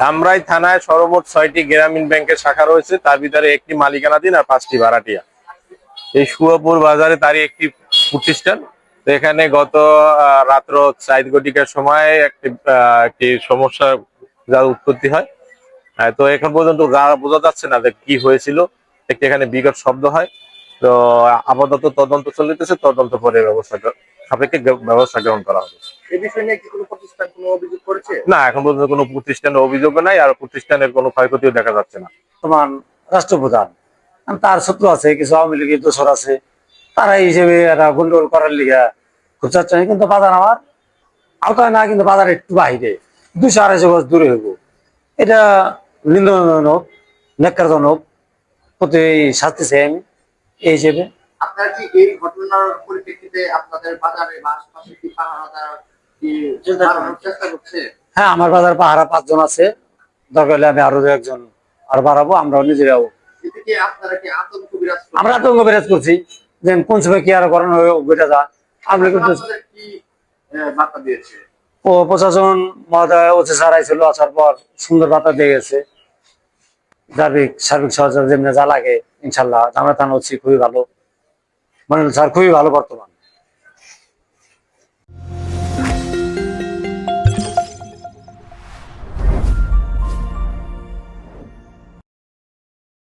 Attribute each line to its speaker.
Speaker 1: ধামরাই থানায় সর্বমোট ছয়টি গ্রামীণ ব্যাংকের শাখা রয়েছে। তার ভিতরে একটি মালিকানাধীন আর পাঁচটি ভাড়াটিয়া। এই সুয়াপুর বাজারে তারই একটি প্রতিষ্ঠান। তো এখানে গত রাত্র চার ঘটিকার সময় একটি একটি সমস্যা যার উৎপত্তি হয়। তো এখন পর্যন্ত বোঝা যাচ্ছে না যে কি হয়েছিল। একটি এখানে বিকট শব্দ হয়। তো আপাতত তদন্ত চলিতেছে। তদন্ত পরে ব্যবস্থা সাপেক্ষে ব্যবস্থা গ্রহণ করা হবে।
Speaker 2: এই বিষয় নিয়ে কি কোনো প্রতিষ্ঠান কোনো অভিযোগ করেছে?
Speaker 1: না এখন পর্যন্ত কোনো প্রতিষ্ঠানের অভিযোগ নাই আর প্রতিষ্ঠানের কোনো ক্ষয়ক্ষতিও দেখা যাচ্ছে না।
Speaker 3: বর্তমান রাষ্ট্রপ্রধান তার শত্রু আছে কিছু আওয়ামী লীগের দোষর আছে। তারা হিসেবে একটা গন্ডগোল করার লিগা খুব চাচ্ছে কিন্তু বাজার আমার আওতায় না কিন্তু বাজার একটু বাহিরে। দুশো আড়াইশো গজ দূরে হইব। এটা নিন্দনজনক নেকারজনক প্রতি শাস্তি চাই আমি এই হিসেবে।
Speaker 2: আপনার কি এই ঘটনার পরিপ্রেক্ষিতে আপনাদের বাজারে বা আশপাশে কি
Speaker 3: হ্যাঁ আমার বাজার পাহারা পাঁচজন আছে। দরকার হলে আমি আরও দু একজন আর বাড়াবো, আমরাও নিজেরাও? আমরা আতঙ্ক বিরাজ করছি যে কোন সময় কি আর করানো বেটা যা। আমরা কিন্তু ও প্রশাসন মহোদয়, ওসি আইছিল, আসার পর সুন্দর বার্তা দিয়ে গেছে। সার্বিক সার্বিক সহযোগিতা যেমনি যা লাগে, ইনশাল্লাহ। আমরা থানা খুবই ভালো। মানে স্যার খুবই ভালো বর্তমান।